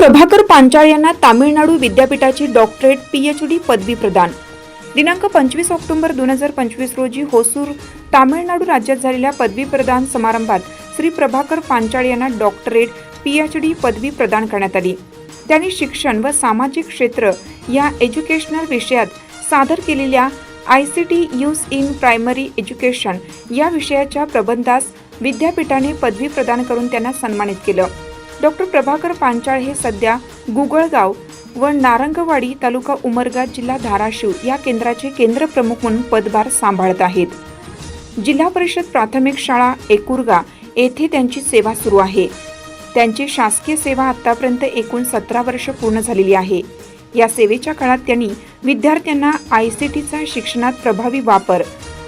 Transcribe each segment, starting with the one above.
प्रभाकर पांचाळ यांना तामिळनाडू विद्यापीठाची doctorate PhD पदवी प्रदान. दिनांक पंचवीस ऑक्टोबर दोन हजार पंचवीस रोजी होसूर तामिळनाडू राज्यात झालेल्या पदवी प्रदान समारंभात श्री प्रभाकर पांचाळ यांना डॉक्टरेट पीएचडी पदवी प्रदान करण्यात आली. त्यांनी शिक्षण व सामाजिक क्षेत्र या एज्युकेशनल विषयात सादर केलेल्या I C T use in primary education या विषयाच्या प्रबंधास विद्यापीठाने पदवी प्रदान करून त्यांना सन्मानित केलं. डॉक्टर प्रभाकर पांचाळ हे सध्या गुगळगाव व नारंगवाडी तालुका उमरगा जिल्हा धाराशिव या केंद्राचे केंद्र प्रमुख म्हणून पदभार सांभाळत आहेत. जिल्हा परिषद प्राथमिक शाळा एकुरगा येथे त्यांची सेवा सुरू आहे. त्यांची शासकीय सेवा आतापर्यंत एकूण सतरा वर्ष पूर्ण झालेली आहे. या सेवेच्या काळात त्यांनी विद्यार्थ्यांना आय सी टीचा शिक्षणात प्रभावी वापर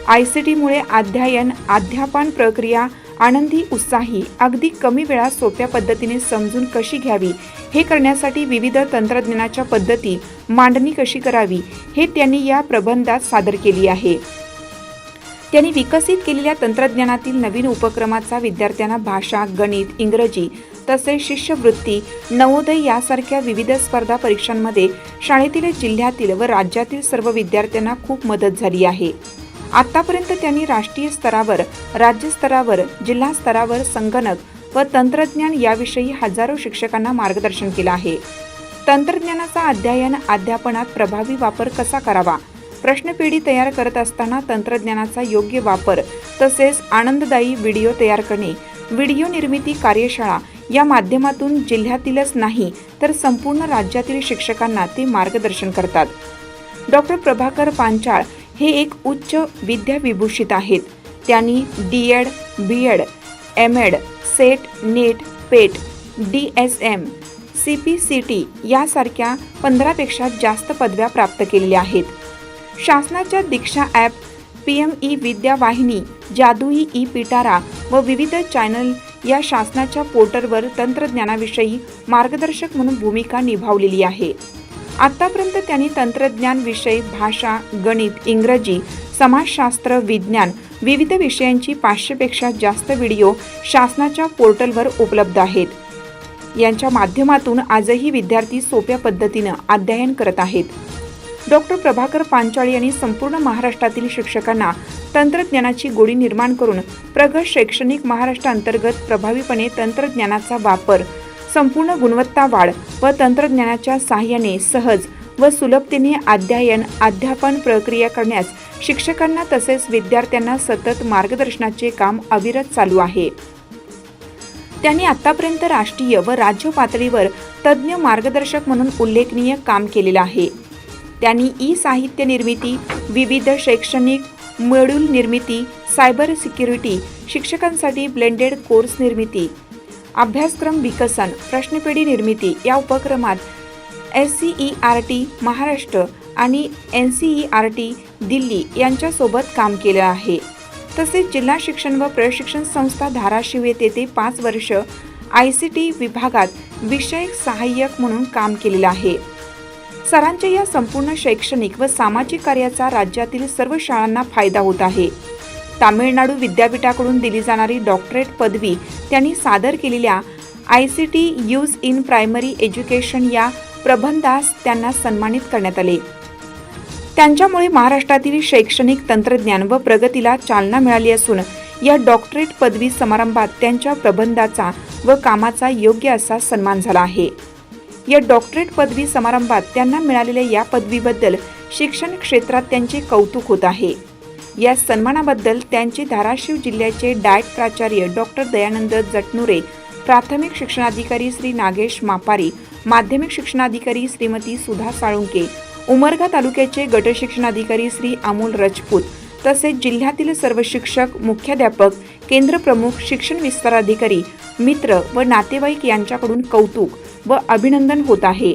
आय सी टीमुळे अध्ययन अध्यापन प्रक्रिया आनंदी उत्साही अगदी कमी वेळात सोप्या पद्धतीने समजून कशी घ्यावी? हे करण्यासाठी विविध तंत्रज्ञानाच्या पद्धती मांडणी कशी करावी? हे त्यांनी या प्रबंधात सादर केली आहे. त्यांनी विकसित केलेल्या तंत्रज्ञानातील नवीन उपक्रमाचा विद्यार्थ्यांना भाषा गणित इंग्रजी तसेच शिष्यवृत्ती नवोदय यासारख्या विविध स्पर्धा परीक्षांमध्ये शाळेतील जिल्ह्यातील व राज्यातील सर्व विद्यार्थ्यांना खूप मदत झाली आहे. आतापर्यंत त्यांनी राष्ट्रीय स्तरावर राज्य स्तरावर जिल्हा स्तरावर संगणक व तंत्रज्ञान याविषयी हजारो शिक्षकांना मार्गदर्शन केलं आहे. तंत्रज्ञानाचा अध्ययन अध्यापनात प्रभावी वापर कसा करावा? प्रश्नपेढी तयार करत असताना तंत्रज्ञानाचा योग्य वापर तसेच आनंददायी व्हिडिओ तयार करणे व्हिडिओ निर्मिती कार्यशाळा या माध्यमातून जिल्ह्यातीलच नाही तर संपूर्ण राज्यातील शिक्षकांना ते मार्गदर्शन करतात. डॉक्टर प्रभाकर पांचाळ हे एक उच्च विद्याविभूषित आहेत. त्यांनी D Ed B Ed M Ed SET NET PET D S M C P C T यासारख्या पंधरापेक्षा जास्त पदव्या प्राप्त केलेल्या आहेत. शासनाच्या Diksha app P M E Vidya Vahini जादुई ई पिटारा व विविध चॅनल या शासनाच्या पोर्टलवर तंत्रज्ञानाविषयी मार्गदर्शक म्हणून भूमिका निभावलेली आहे. आतापर्यंत त्यांनी तंत्रज्ञान विषय भाषा गणित इंग्रजी समाजशास्त्र विज्ञान विविध विषयांची पाचशेपेक्षा जास्त व्हिडिओ शासनाच्या पोर्टलवर उपलब्ध आहेत. यांच्या माध्यमातून आजही विद्यार्थी सोप्या पद्धतीनं अध्ययन करत आहेत. डॉक्टर प्रभाकर पांचाळी यांनी संपूर्ण महाराष्ट्रातील शिक्षकांना तंत्रज्ञानाची गोडी निर्माण करून प्रगत शैक्षणिक महाराष्ट्रांतर्गत प्रभावीपणे तंत्रज्ञानाचा वापर संपूर्ण गुणवत्ता वाढ व तंत्रज्ञानाच्या सहाय्याने सहज व सुलभतेने अध्ययन अध्यापन प्रक्रिया करण्यास शिक्षकांना तसेच विद्यार्थ्यांना सतत मार्गदर्शनाचे काम अविरत चालू आहे. त्यांनी आतापर्यंत राष्ट्रीय व राज्य पातळीवर तज्ज्ञ मार्गदर्शक म्हणून उल्लेखनीय काम केलेलं आहे. त्यांनी ई साहित्य निर्मिती विविध शैक्षणिक मॉड्यूल निर्मिती सायबर सिक्युरिटी शिक्षकांसाठी ब्लेंडेड कोर्स निर्मिती अभ्यासक्रम विकसन प्रश्नपेढी निर्मिती या उपक्रमात S C E R T Maharashtra आणि N C E R T Delhi यांच्यासोबत काम केलं आहे. तसेच जिल्हा शिक्षण व प्रशिक्षण संस्था धाराशिव येथे ते पाच वर्ष आय सी टी विभागात विषयक सहाय्यक म्हणून काम केलेलं आहे. सरांच्या या संपूर्ण शैक्षणिक व सामाजिक कार्याचा राज्यातील सर्व शाळांना फायदा होत आहे. तामिळनाडू विद्यापीठाकडून दिली जाणारी डॉक्टरेट पदवी त्यांनी सादर केलेल्या I C T use in primary education या प्रबंधास त्यांना सन्मानित करण्यात आले. त्यांच्यामुळे महाराष्ट्रातील शैक्षणिक तंत्रज्ञान व प्रगतीला चालना मिळाली असून या डॉक्टरेट पदवी समारंभात त्यांच्या प्रबंधाचा व कामाचा योग्य असा सन्मान झाला आहे. या डॉक्टरेट पदवी समारंभात त्यांना मिळालेल्या या पदवीबद्दल शिक्षण क्षेत्रात त्यांचे कौतुक होत आहे. या सन्मानाबद्दल त्यांचे धाराशिव जिल्ह्याचे डायट प्राचार्य डॉक्टर दयानंद जटनुरे प्राथमिक शिक्षणाधिकारी श्री नागेश मापारी माध्यमिक शिक्षणाधिकारी श्रीमती सुधा साळुंके उमरगा तालुक्याचे गटशिक्षणाधिकारी श्री अमोल रजपूत तसेच जिल्ह्यातील सर्व शिक्षक मुख्याध्यापक केंद्रप्रमुख शिक्षण विस्ताराधिकारी मित्र व नातेवाईक यांच्याकडून कौतुक व अभिनंदन होत आहे.